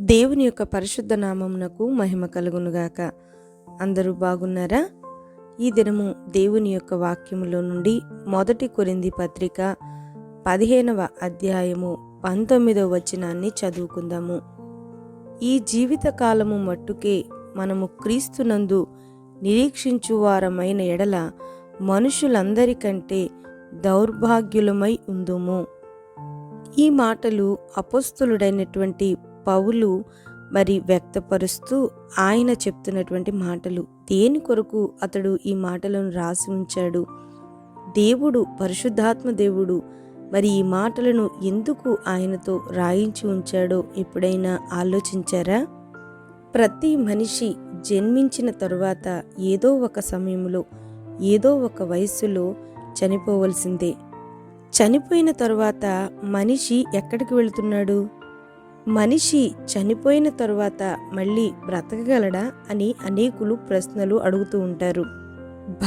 దేవుని యొక్క పరిశుద్ధ నామమునకు మహిమ కలుగునుగాక. అందరూ బాగున్నారా? ఈ దినము దేవుని యొక్క వాక్యములో నుండి మొదటి కొరింది పత్రిక పదిహేనవ అధ్యాయము పంతొమ్మిదవ వచనాన్ని చదువుకుందాము. ఈ జీవితకాలము మట్టుకే మనము క్రీస్తునందు నిరీక్షించువారమైన ఎడల మనుషులందరికంటే దౌర్భాగ్యులమై ఉందుము. ఈ మాటలు అపస్తులుడైనటువంటి పౌలు మరి వ్యక్తపరుస్తూ ఆయన చెప్తున్నటువంటి మాటలు. దేని కొరకు అతడు ఈ మాటలను రాసి ఉంచాడు? దేవుడు పరిశుద్ధాత్మ దేవుడు మరి ఈ మాటలను ఎందుకు ఆయనతో రాయించి ఉంచాడో ఎప్పుడైనా ఆలోచించారా? ప్రతి మనిషి జన్మించిన తరువాత ఏదో ఒక సమయంలో ఏదో ఒక వయస్సులో చనిపోవలసిందే. చనిపోయిన తరువాత మనిషి ఎక్కడికి వెళుతున్నాడు? మనిషి చనిపోయిన తరువాత మళ్ళీ బ్రతకగలడా అని అనేకులు ప్రశ్నలు అడుగుతూ ఉంటారు.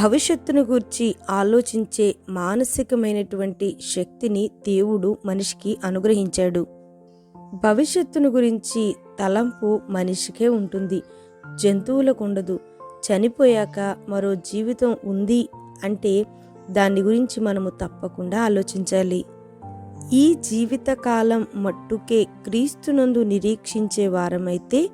భవిష్యత్తును గురించి ఆలోచించే మానసికమైనటువంటి శక్తిని దేవుడు మనిషికి అనుగ్రహించాడు. భవిష్యత్తును గురించి తలంపు మనిషికే ఉంటుంది. జంతువులకు ఉండదు చనిపోయాక మరో జీవితం ఉంది అంటే దాని గురించి మనము తప్పకుండా ఆలోచించాలి. ఈ జీవితకాలం మట్టుకే క్రీస్తునందు నిరీక్షించే వారమైతే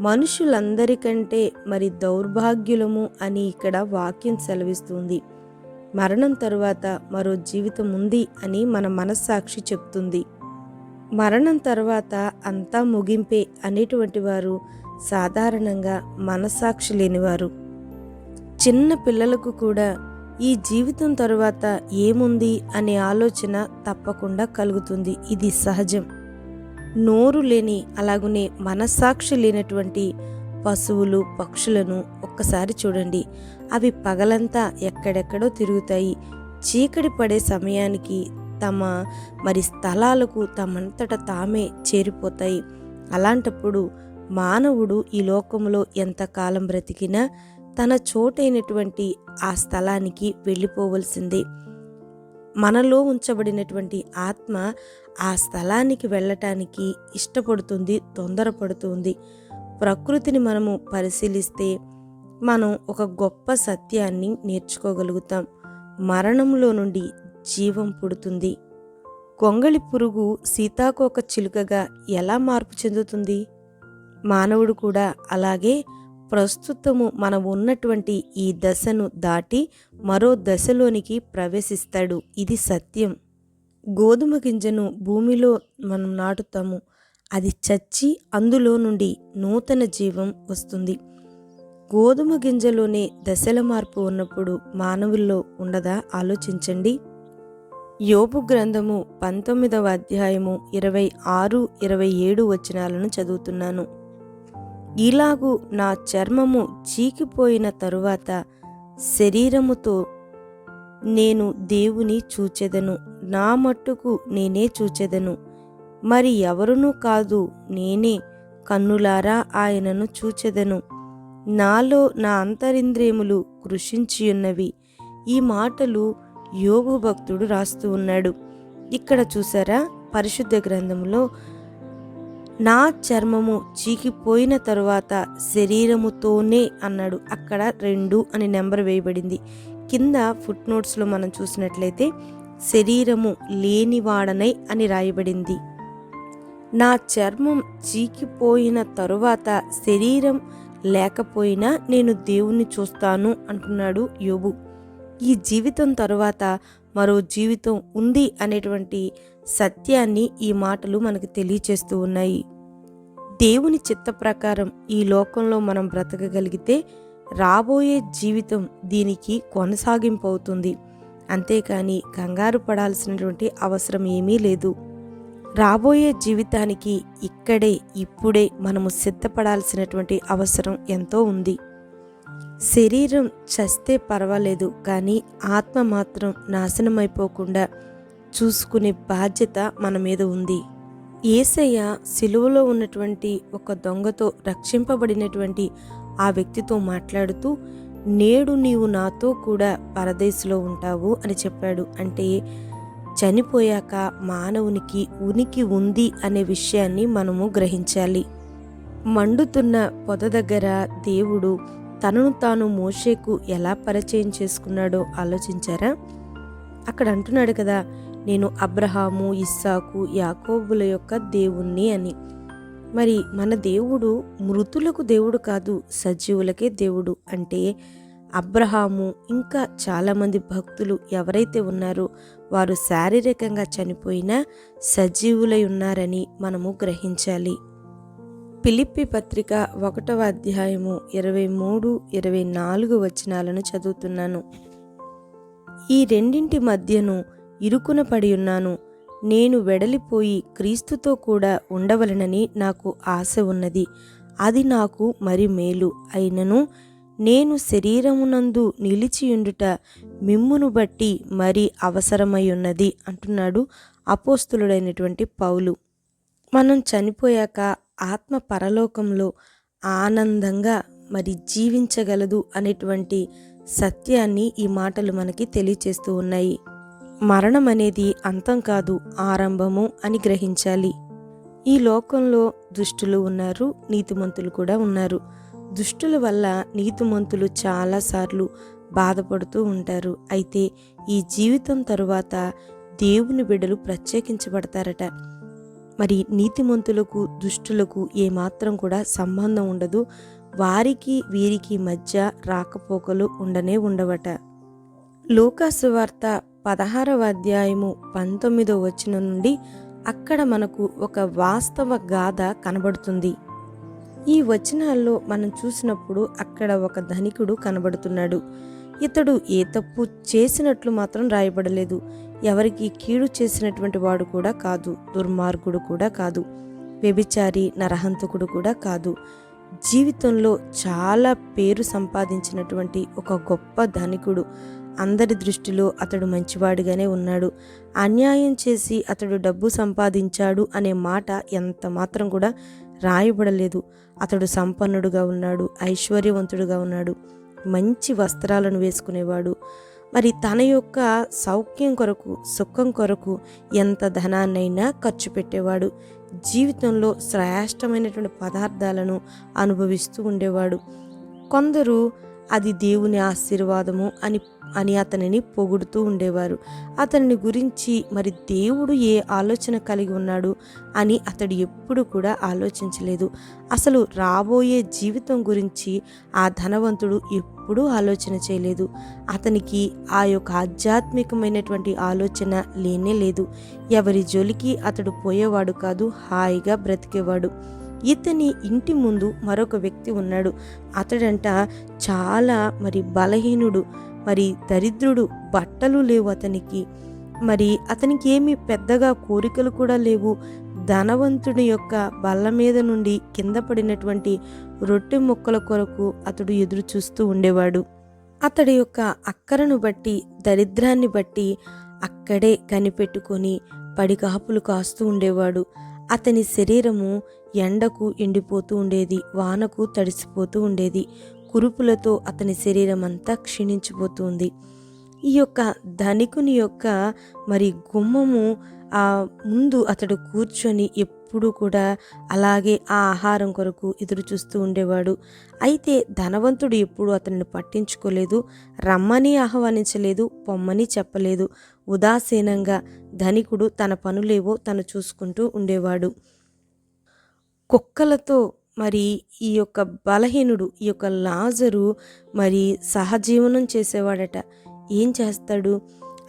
మనుషులందరికంటే మరి దౌర్భాగ్యులము అని ఇక్కడ వాక్యం సెలవిస్తుంది. మరణం తరువాత మరో జీవితం ఉంది అని మన మనస్సాక్షి చెప్తుంది. మరణం తర్వాత అంతా ముగింపే అనేటువంటి వారు సాధారణంగా మనస్సాక్షి లేనివారు. చిన్న పిల్లలకు కూడా ఈ జీవితం తరువాత ఏముంది అనే ఆలోచన తప్పకుండా కలుగుతుంది. ఇది సహజం. నోరు లేని అలాగనే మనస్సాక్షి లేనటువంటి పశువులు పక్షులను ఒక్కసారి చూడండి. అవి పగలంతా ఎక్కడెక్కడో తిరుగుతాయి. చీకటి పడే సమయానికి తమ మరి స్థలాలకు తమంతట తామే చేరిపోతాయి. అలాంటప్పుడు మానవుడు ఈ లోకంలో ఎంతకాలం బ్రతికినా తన చోటైనటువంటి ఆ స్థలానికి వెళ్ళిపోవలసిందే. మనలో ఉంచబడినటువంటి ఆత్మ ఆ స్థలానికి వెళ్ళటానికి ఇష్టపడుతుంది తొందరపడుతుంది. ప్రకృతిని మనము పరిశీలిస్తే మనం ఒక గొప్ప సత్యాన్ని నేర్చుకోగలుగుతాం. మరణంలో నుండి జీవం పుడుతుంది. గొంగళి పురుగు సీతాకోక చిలుకగా ఎలా మార్పు చెందుతుంది? మానవుడు కూడా అలాగే ప్రస్తుతము మనం ఉన్నటువంటి ఈ దశను దాటి మరో దశలోనికి ప్రవేశిస్తాడు. ఇది సత్యం. గోధుమ గింజను భూమిలో మనం నాటుతాము. అది చచ్చి అందులో నుండి నూతన జీవం వస్తుంది. గోధుమ గింజలోనే దశల మార్పు ఉన్నప్పుడు మానవుల్లో ఉండదా? ఆలోచించండి. యోపు గ్రంథము పంతొమ్మిదవ అధ్యాయము ఇరవై ఆరు ఇరవై ఏడు వచనాలను చదువుతున్నాను. ఇలాగు నా చర్మము చీకిపోయిన తరువాత శరీరముతో నేను దేవుని చూచెదను. నా మట్టుకు నేనే చూచెదను. మరి ఎవరునూ కాదు నేనే కన్నులారా ఆయనను చూచెదను. నాలో నా అంతరింద్రియములు కృషించియున్నవి. ఈ మాటలు యోగు భక్తుడు రాస్తూ ఉన్నాడు. ఇక్కడ చూసారా? పరిశుద్ధ గ్రంథంలో నా చర్మము చీకిపోయిన తరువాత శరీరముతోనే అన్నాడు. అక్కడ రెండు అని నెంబర్ వేయబడింది. కింద ఫుట్ నోట్స్లో మనం చూసినట్లయితే శరీరము లేనివాడనై అని రాయబడింది. నా చర్మం చీకిపోయిన తరువాత శరీరం లేకపోయినా నేను దేవుణ్ణి చూస్తాను అంటున్నాడు యోబు. ఈ జీవితం తరువాత మరో జీవితం ఉంది అనేటువంటి సత్యాన్ని ఈ మాటలు మనకు తెలియచేస్తూ ఉన్నాయి. దేవుని చిత్త ప్రకారం ఈ లోకంలో మనం బ్రతకగలిగితే రాబోయే జీవితం దీనికి కొనసాగింపు అవుతుంది అంతేకాని కంగారు పడాల్సినటువంటి అవసరం ఏమీ లేదు. రాబోయే జీవితానికి ఇక్కడే ఇప్పుడే మనము సిద్ధపడాల్సినటువంటి అవసరం ఎంతో ఉంది. శరీరం చస్తే పర్వాలేదు కానీ ఆత్మ మాత్రం నాశనమైపోకుండా చూసుకునే బాధ్యత మన మీద ఉంది. ఏసయ్య సిలువలో ఉన్నటువంటి ఒక దొంగతో రక్షింపబడినటువంటి ఆ వ్యక్తితో మాట్లాడుతూ నేడు నీవు నాతో కూడా పరదేశంలో ఉంటావు అని చెప్పాడు. అంటే చనిపోయాక మానవునికి ఉనికి ఉంది అనే విషయాన్ని మనము గ్రహించాలి. మండుతున్న పొద దగ్గర దేవుడు తనను తాను మోషేకు ఎలా పరిచయం చేసుకున్నాడో ఆలోచించారా? అక్కడ అంటున్నాడు కదా నేను అబ్రహాము ఇస్సాకు యాకోబుల యొక్క దేవుణ్ణి అని. మరి మన దేవుడు మృతులకు దేవుడు కాదు సజీవులకే దేవుడు అంటే అబ్రహాము. ఇంకా చాలామంది భక్తులు ఎవరైతే ఉన్నారో వారు శారీరకంగా చనిపోయినా సజీవులై ఉన్నారని మనము గ్రహించాలి. పిలిప్పి పత్రిక ఒకటవ అధ్యాయము ఇరవై మూడు ఇరవై నాలుగు వచనాలను చదువుతున్నాను. ఈ రెండింటి మధ్యను ఇరుకున పడి ఉన్నాను నేను వెడలిపోయి క్రీస్తుతో కూడా ఉండవలనని నాకు ఆశ ఉన్నది. అది నాకు మరి మేలు. అయినను నేను శరీరమునందు నిలిచియుండుట మిమ్మును బట్టి మరి అవసరమై ఉన్నది అంటున్నాడు అపోస్తులుడైనటువంటి పౌలు. మనం చనిపోయాక ఆత్మ పరలోకంలో ఆనందంగా మరి జీవించగలదు అనేటువంటి సత్యాన్ని ఈ మాటలు మనకి తెలియచేస్తూ ఉన్నాయి. మరణం అనేది అంతం కాదు ఆరంభము అని గ్రహించాలి. ఈ లోకంలో దుష్టులు ఉన్నారు నీతిమంతులు కూడా ఉన్నారు. దుష్టుల వల్ల నీతిమంతులు చాలాసార్లు బాధపడుతూ ఉంటారు. అయితే ఈ జీవితం తరువాత దేవుని బిడ్డలు ప్రత్యేకించబడతారట. మరి నీతిమంతులకు దుష్టులకు ఏమాత్రం కూడా సంబంధం ఉండదు. వారికి వీరికి మధ్య రాకపోకలు ఉండనే ఉండవట. లూకాసు వార్త పదహారవ అధ్యాయము పంతొమ్మిదో వచనం నుండి అక్కడ మనకు ఒక వాస్తవ గాథ కనబడుతుంది. ఈ వచనాల్లో మనం చూసినప్పుడు అక్కడ ఒక ధనికుడు కనబడుతున్నాడు. ఇతడు ఏ తప్పు చేసినట్లు మాత్రం రాయబడలేదు. ఎవరికి కీడు చేసినటువంటి వాడు కూడా కాదు. దుర్మార్గుడు కూడా కాదు. వ్యభిచారి నరహంతకుడు కూడా కాదు. జీవితంలో చాలా పేరు సంపాదించినటువంటి ఒక గొప్ప ధనికుడు. అందరి దృష్టిలో అతడు మంచివాడిగానే ఉన్నాడు. అన్యాయం చేసి అతడు డబ్బు సంపాదించాడు అనే మాట ఎంత మాత్రం కూడా రాయబడలేదు. అతడు సంపన్నుడుగా ఉన్నాడు ఐశ్వర్యవంతుడుగా ఉన్నాడు మంచి వస్త్రాలను వేసుకునేవాడు. మరి తన యొక్క సౌఖ్యం కొరకు సుఖం కొరకు ఎంత ధనాన్నైనా ఖర్చు పెట్టేవాడు. జీవితంలో శ్రేష్టమైనటువంటి పదార్థాలను అనుభవిస్తూ ఉండేవాడు. కొందరు అది దేవుని ఆశీర్వాదము అని అని అతనిని పొగుడుతూ ఉండేవారు. అతనిని గురించి మరి దేవుడు ఏ ఆలోచన కలిగి ఉన్నాడు అని అతడు ఎప్పుడు కూడా ఆలోచించలేదు. అసలు రాబోయే జీవితం గురించి ఆ ధనవంతుడు ఎప్పుడూ ఆలోచన చేయలేదు. అతనికి ఆ యొక్క ఆధ్యాత్మికమైనటువంటి ఆలోచన లేనే లేదు. ఎవరి జోలికి అతడు పోయేవాడు కాదు హాయిగా బ్రతికేవాడు. ఇతని ఇంటి ముందు మరొక వ్యక్తి ఉన్నాడు. అతడంట చాలా మరి బలహీనుడు మరి దరిద్రుడు బట్టలు లేవు అతనికి. మరి అతనికి ఏమి పెద్దగా కోరికలు కూడా లేవు. ధనవంతుడి యొక్క బల్ల మీద నుండి కింద పడినటువంటి రొట్టె ముక్కల కొరకు అతడు ఎదురు చూస్తూ ఉండేవాడు. అతడి యొక్క అక్కరను బట్టి దరిద్రాన్ని బట్టి అక్కడే కనిపెట్టుకొని పడికాపులు కాస్తూ ఉండేవాడు. అతని శరీరము ఎండకు ఎండిపోతూ ఉండేది వానకు తడిసిపోతూ ఉండేది కురుపులతో అతని శరీరం అంతా క్షీణించిపోతుంది ఈ యొక్క ధనికుని యొక్క మరి గుమ్మము ఆ ముందు అతడు కూర్చొని ఎప్పుడు కూడా అలాగే ఆ ఆహారం కొరకు ఎదురు చూస్తూ ఉండేవాడు. అయితే ధనవంతుడు ఎప్పుడు అతన్ని పట్టించుకోలేదు రమ్మని ఆహ్వానించలేదు పొమ్మని చెప్పలేదు. ఉదాసీనంగా ధనికుడు తన పనులేవో తను చూసుకుంటూ ఉండేవాడు. కుక్కలతో మరి ఈ యొక్క బలహీనుడు ఈ యొక్క లాజరు మరి సహజీవనం చేసేవాడట. ఏం చేస్తాడు?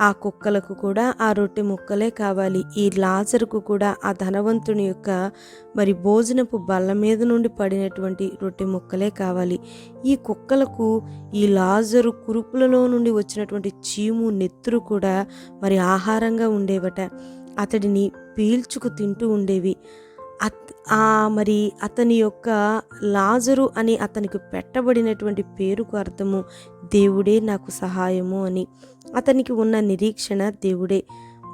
ఆ కుక్కలకు కూడా ఆ రొట్టె ముక్కలే కావాలి. ఈ లాజరుకు కూడా ఆ ధనవంతుని యొక్క మరి భోజనపు బల్ల మీద నుండి పడినటువంటి రొట్టె ముక్కలే కావాలి. ఈ కుక్కలకు ఈ లాజరు కురుపులలో నుండి వచ్చినటువంటి చీము నెత్తురు కూడా మరి ఆహారంగా ఉండేవట. అతడిని పీల్చుకు తింటూ ఉండేవి. అత్ ఆ మరి అతని యొక్క లాజరు అని అతనికి పెట్టబడినటువంటి పేరుకు అర్థము దేవుడే నాకు సహాయము అని. అతనికి ఉన్న నిరీక్షణ దేవుడే.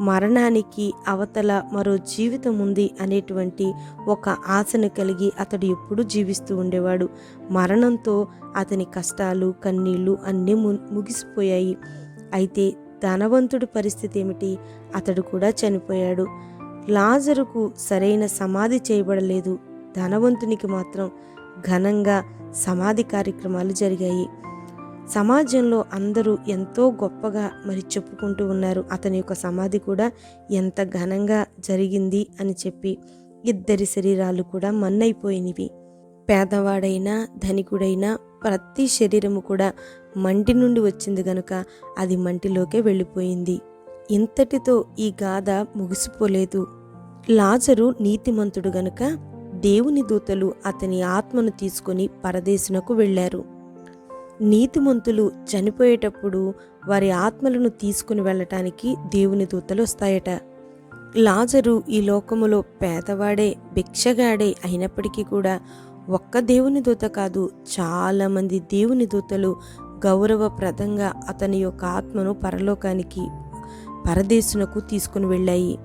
మరణానికి అవతల మరో జీవితం ఉంది అనేటువంటి ఒక ఆశను కలిగి అతడు ఎప్పుడూ జీవిస్తూ ఉండేవాడు. మరణంతో అతని కష్టాలు కన్నీళ్ళు అన్నీ ముగిసిపోయాయి. అయితే ధనవంతుడి పరిస్థితి ఏమిటి? అతడు కూడా చనిపోయాడు. లాజరుకు సరైన సమాధి చేయబడలేదు. ధనవంతునికి మాత్రం ఘనంగా సమాధి కార్యక్రమాలు జరిగాయి. సమాజంలో అందరూ ఎంతో గొప్పగా మరి చెప్పుకుంటూ ఉన్నారు. అతని యొక్క సమాధి కూడా ఎంత ఘనంగా జరిగింది అని చెప్పి ఇద్దరి శరీరాలు కూడా మన్నైపోయినవి. పేదవాడైనా ధనికుడైనా ప్రతి శరీరము కూడా మంటి నుండి వచ్చింది గనుక అది మంటిలోకే వెళ్ళిపోయింది. ఇంతటితో ఈ గాథ ముగిసిపోలేదు. లాజరు నీతిమంతుడు గనుక దేవుని దూతలు అతని ఆత్మను తీసుకొని పరదేశునకు వెళ్ళారు. నీతిమంతులు చనిపోయేటప్పుడు వారి ఆత్మలను తీసుకుని వెళ్ళటానికి దేవుని దూతలు వస్తాయట. లాజరు ఈ లోకములో పేదవాడే భిక్షగాడే అయినప్పటికీ కూడా ఒక్క దేవుని దూత కాదు చాలామంది దేవుని దూతలు గౌరవప్రదంగా అతని యొక్క ఆత్మను పరలోకానికి పరదేశునకు తీసుకుని వెళ్ళాయి.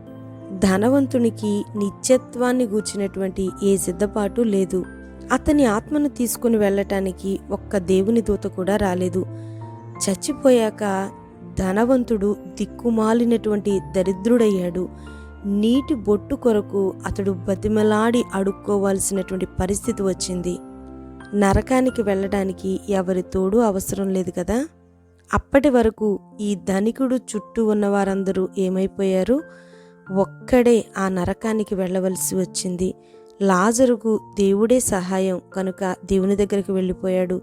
ధనవంతునికి నిత్యత్వాన్ని గూర్చినటువంటి ఏ సిద్ధపాటు లేదు. అతని ఆత్మను తీసుకుని వెళ్ళటానికి ఒక్క దేవుని దూత కూడా రాలేదు. చచ్చిపోయాక ధనవంతుడు దిక్కుమాలినటువంటి దరిద్రుడయ్యాడు. నీటి బొట్టు కొరకు అతడు బతిమలాడి అడుక్కోవాల్సినటువంటి పరిస్థితి వచ్చింది. నరకానికి వెళ్ళడానికి ఎవరి తోడు అవసరం లేదు కదా? అప్పటి వరకు ఈ ధనికుడు చుట్టూ ఉన్న వారందరూ ఏమైపోయారు? ఒక్కడే ఆ నరకానికి వెళ్ళవలసి వచ్చింది. లాజరుకు దేవుడే సహాయం కనుక దేవుని దగ్గరికి వెళ్ళిపోయాడు.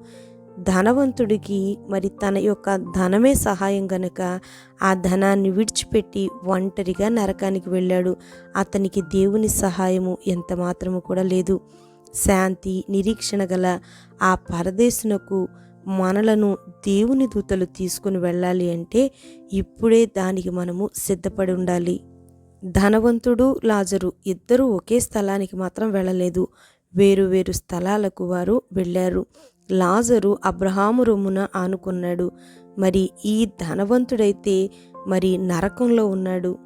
ధనవంతుడికి మరి తన యొక్క ధనమే సహాయం గనుక ఆ ధనాన్ని విడిచిపెట్టి ఒంటరిగా నరకానికి వెళ్ళాడు. అతనికి దేవుని సహాయము ఎంత మాత్రము కూడా లేదు. శాంతి నిరీక్షణ గల ఆ పరదేశునకు మనలను దేవుని దూతలు తీసుకుని వెళ్ళాలి అంటే ఇప్పుడే దానికి మనము సిద్ధపడి ఉండాలి. ధనవంతుడు లాజరు ఇద్దరూ ఒకే స్థలానికి మాత్రం వెళ్ళలేదు. వేరు వేరు స్థలాలకు వారు వెళ్ళారు. లాజరు అబ్రహాము రొమ్మున ఆనుకున్నాడు. మరి ఈ ధనవంతుడైతే మరి నరకంలో ఉన్నాడు.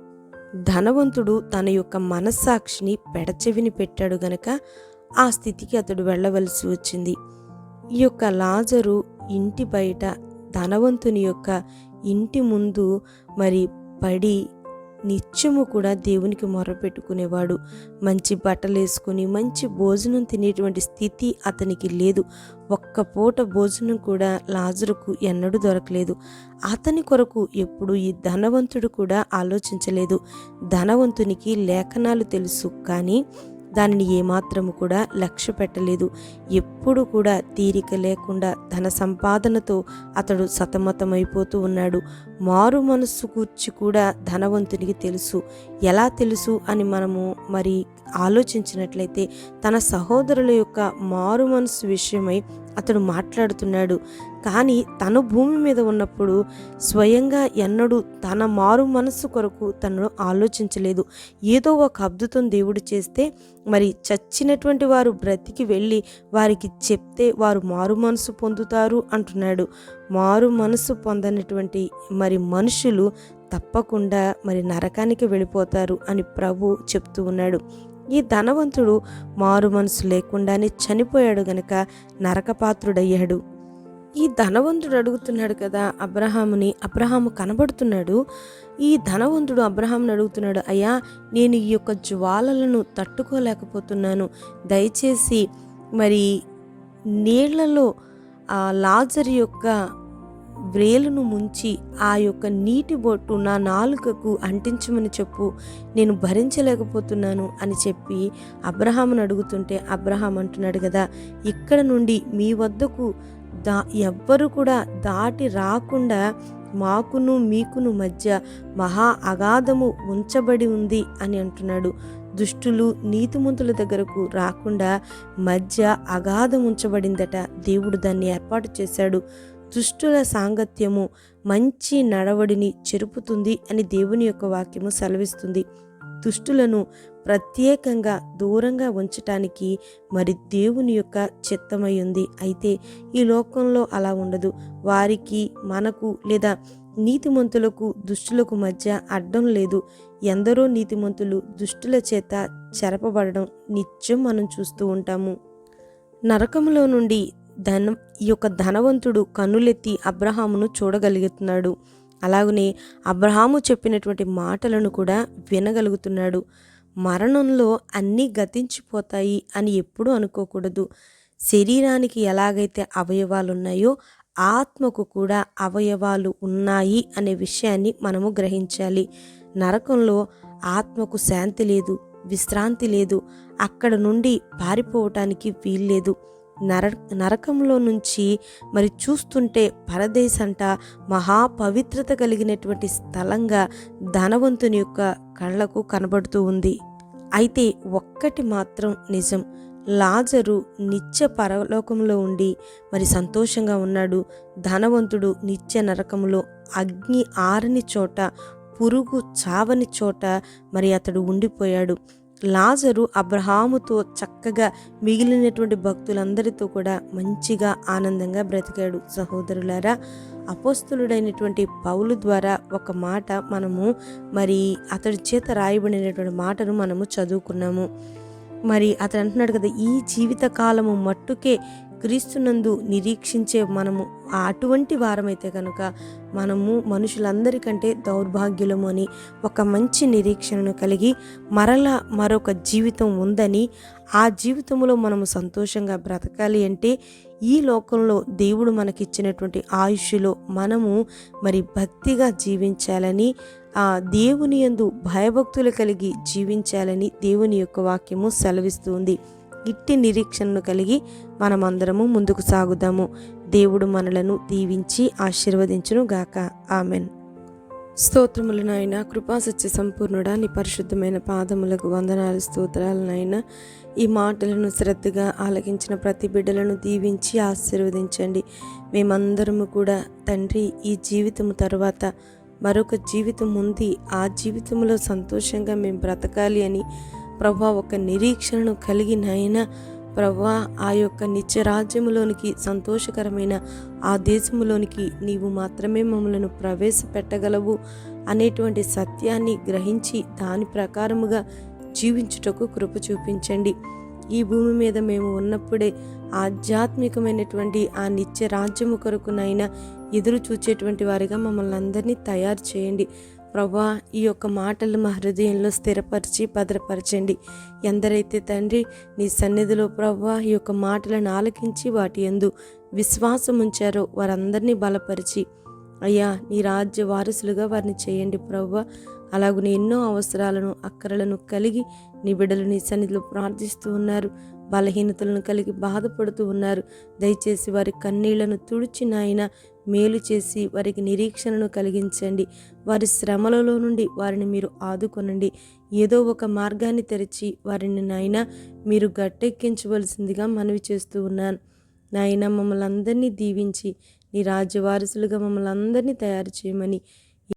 ధనవంతుడు తన యొక్క మనస్సాక్షిని పెడచెవిని పెట్టాడు గనక ఆ స్థితికి అతడు వెళ్ళవలసి వచ్చింది. ఈ యొక్క లాజరు ఇంటి బయట ధనవంతుని యొక్క ఇంటి ముందు మరి పడి నిత్యము కూడా దేవునికి మొరపెట్టుకునేవాడు. మంచి బట్టలు వేసుకుని మంచి భోజనం తినేటువంటి స్థితి అతనికి లేదు. ఒక్క పూట భోజనం కూడా లాజరుకు ఎన్నడూ దొరకలేదు. అతని కొరకు ఎప్పుడు ఈ ధనవంతుడు కూడా ఆలోచించలేదు. ధనవంతునికి లేఖనాలు తెలుసు కానీ దానిని ఏమాత్రము కూడా లక్ష్య పెట్టలేదు. ఎప్పుడు కూడా తీరిక లేకుండా ధన సంపాదనతో అతడు సతమతమైపోతూ ఉన్నాడు. మారు మనస్సు కూర్చి కూడా ధనవంతునికి తెలుసు. ఎలా తెలుసు అని మనము మరి ఆలోచించినట్లయితే తన సహోదరుల యొక్క మారు మనస్సు విషయమై అతడు మాట్లాడుతున్నాడు. కానీ తను భూమి మీద ఉన్నప్పుడు స్వయంగా ఎన్నడూ తన మారు మనస్సు కొరకు తను ఆలోచించలేదు. ఏదో ఒక అద్భుతం దేవుడు చేస్తే మరి చచ్చినటువంటి వారు బ్రతికి వెళ్ళి వారికి చెప్తే వారు మారు మనసు పొందుతారు అంటున్నాడు. మారు మనసు పొందనటువంటి మరి మనుషులు తప్పకుండా మరి నరకానికి వెళ్ళిపోతారు అని ప్రభు చెప్తూ ఉన్నాడు. ఈ ధనవంతుడు మారు మనసు లేకుండానే చనిపోయాడు గనక నరకపాత్రుడయ్యాడు. ఈ ధనవంతుడు అడుగుతున్నాడు కదా అబ్రహాముని అబ్రహాము కనబడుతున్నాడు. ఈ ధనవంతుడు అబ్రహాంను అడుగుతున్నాడు అయ్యా నేను ఈ యొక్క జ్వాలలను తట్టుకోలేకపోతున్నాను. దయచేసి మరి నీళ్ళలో ఆ లాజర్ యొక్క వ్రేలును ముంచి ఆ యొక్క నీటి బొట్టు నా నాలుకకు అంటించమని చెప్పు. నేను భరించలేకపోతున్నాను అని చెప్పి అబ్రహామును అడుగుతుంటే అబ్రహాం అంటున్నాడు కదా ఇక్కడ నుండి మీ వద్దకు దా ఎవ్వరు కూడా దాటి రాకుండా మాకును మీకును మధ్య మహా అగాధము ఉంచబడి ఉంది అని అంటున్నాడు. దుష్టులు నీతిమంతుల దగ్గరకు రాకుండా మధ్య అగాధం ఉంచబడిందట. దేవుడు దాన్ని ఏర్పాటు చేశాడు. దుష్టుల సాంగత్యము మంచి నడవడిని చెరుపుతుంది అని దేవుని యొక్క వాక్యము సెలవిస్తుంది. దుష్టులను ప్రత్యేకంగా దూరంగా ఉంచటానికి మరి దేవుని యొక్క చిత్తమై ఉంది అయితే ఈ లోకంలో అలా ఉండదు. వారికి మనకు లేదా నీతిమంతులకు దుష్టులకు మధ్య అడ్డం లేదు. ఎందరో నీతిమంతులు దుష్టుల చేత చెరపబడడం నిత్యం మనం చూస్తూ ఉంటాము. నరకంలో నుండి ధన ఈ యొక్క ధనవంతుడు కన్నులెత్తి అబ్రహామును చూడగలుగుతున్నాడు. అలాగనే అబ్రహాము చెప్పినటువంటి మాటలను కూడా వినగలుగుతున్నాడు. మరణంలో అన్నీ గతించిపోతాయి అని ఎప్పుడూ అనుకోకూడదు. శరీరానికి ఎలాగైతే అవయవాలు ఉన్నాయో ఆత్మకు కూడా అవయవాలు ఉన్నాయి అనే విషయాన్ని మనము గ్రహించాలి. నరకంలో ఆత్మకు శాంతి లేదు విశ్రాంతి లేదు అక్కడ నుండి పారిపోవటానికి వీల్లేదు. నర నరకంలో నుంచి మరి చూస్తుంటే పరదేశంట మహాపవిత్రత కలిగినటువంటి స్థలంగా ధనవంతుని యొక్క కళ్ళకు కనబడుతూ ఉంది. అయితే ఒక్కటి మాత్రం నిజం. లాజరు నిత్య పరలోకంలో ఉండి మరి సంతోషంగా ఉన్నాడు. ధనవంతుడు నిత్య నరకంలో అగ్ని ఆరని చోట పురుగు చావని చోట మరి అతడు ఉండిపోయాడు. లాజరు అబ్రహాముతో చక్కగా మిగిలినటువంటి భక్తులందరితో కూడా మంచిగా ఆనందంగా బ్రతికాడు సహోదరులారా. అపోస్తులుడైనటువంటి పౌలు ద్వారా ఒక మాట మనము మరి అతడి చేత రాయబడినటువంటి మాటను మనము చదువుకున్నాము. మరి అతను అంటున్నాడు కదా ఈ జీవిత కాలము మట్టుకే క్రీస్తునందు నిరీక్షించే మనము అటువంటి వారమైతే కనుక మనము మనుషులందరికంటే దౌర్భాగ్యులము అని ఒక మంచి నిరీక్షణను కలిగి మరలా మరొక జీవితం ఉందని ఆ జీవితంలో మనము సంతోషంగా బ్రతకాలి అంటే ఈ లోకంలో దేవుడు మనకిచ్చినటువంటి ఆయుష్లో మనము మరి భక్తిగా జీవించాలని ఆ దేవుని యందు భయభక్తులు కలిగి జీవించాలని దేవుని యొక్క వాక్యము సెలవిస్తుంది గిట్టి నిరీక్షణను కలిగి మనమందరము ముందుకు సాగుదాము. దేవుడు మనలను దీవించి ఆశీర్వదించును గాక ఆమెన్. స్తోత్రములు నాయన కృపాసత్య సంపూర్ణుడా నీ పరిశుద్ధమైన పాదములకు వందనాలు స్తోత్రాలు నాయన. ఈ మాటలను శ్రద్ధగా ఆలకించిన ప్రతి బిడ్డలను దీవించి ఆశీర్వదించండి. మేమందరము కూడా తండ్రి ఈ జీవితము తర్వాత మరొక జీవితం ఉంది. ఆ జీవితంలో సంతోషంగా మేము బ్రతకాలి అని ప్రభా ఒక నిరీక్షణను కలిగినైనా ప్రభా ఆ యొక్క నిత్య రాజ్యములోనికి సంతోషకరమైన ఆ దేశములోనికి నీవు మాత్రమే మమ్మలను ప్రవేశపెట్టగలవు అనేటువంటి సత్యాన్ని గ్రహించి దాని ప్రకారముగా జీవించుటకు కృప చూపించండి. ఈ భూమి మీద మేము ఉన్నప్పుడే ఆధ్యాత్మికమైనటువంటి ఆ నిత్య రాజ్యము కొరకునైనా ఎదురు చూచేటువంటి వారిగా మమ్మల్ని అందరినీ తయారు చేయండి. ప్రభా ఈ యొక్క మాటలు మా హృదయంలో స్థిరపరిచి భద్రపరచండి. ఎందరైతే తండ్రి నీ సన్నిధిలో ప్రభా ఈ యొక్క మాటలను ఆలకించి వాటి ఎందు విశ్వాసం ఉంచారో వారందరినీ బలపరిచి అయ్యా నీ రాజ్య వారసులుగా వారిని చేయండి ప్రభా. అలాగునే ఎన్నో అవసరాలను అక్కరలను కలిగి నీ బిడ్డలు నీ సన్నిధిలో ప్రార్థిస్తూ ఉన్నారు. బలహీనతలను కలిగి బాధపడుతూ ఉన్నారు. దయచేసి వారి కన్నీళ్ళను తుడిచి నాయన మేలు చేసి వారికి నిరీక్షణను కలిగించండి. వారి శ్రమలలో నుండి వారిని మీరు ఆదుకొనండి. ఏదో ఒక మార్గాన్ని తెరిచి వారిని నాయన మీరు గట్టెక్కించవలసిందిగా మనవి చేస్తూ ఉన్నాను. నాయన మమ్మల్ని అందరినీ దీవించి నీ రాజ్య వారసులుగా మమ్మల్ని అందరినీ తయారు చేయమని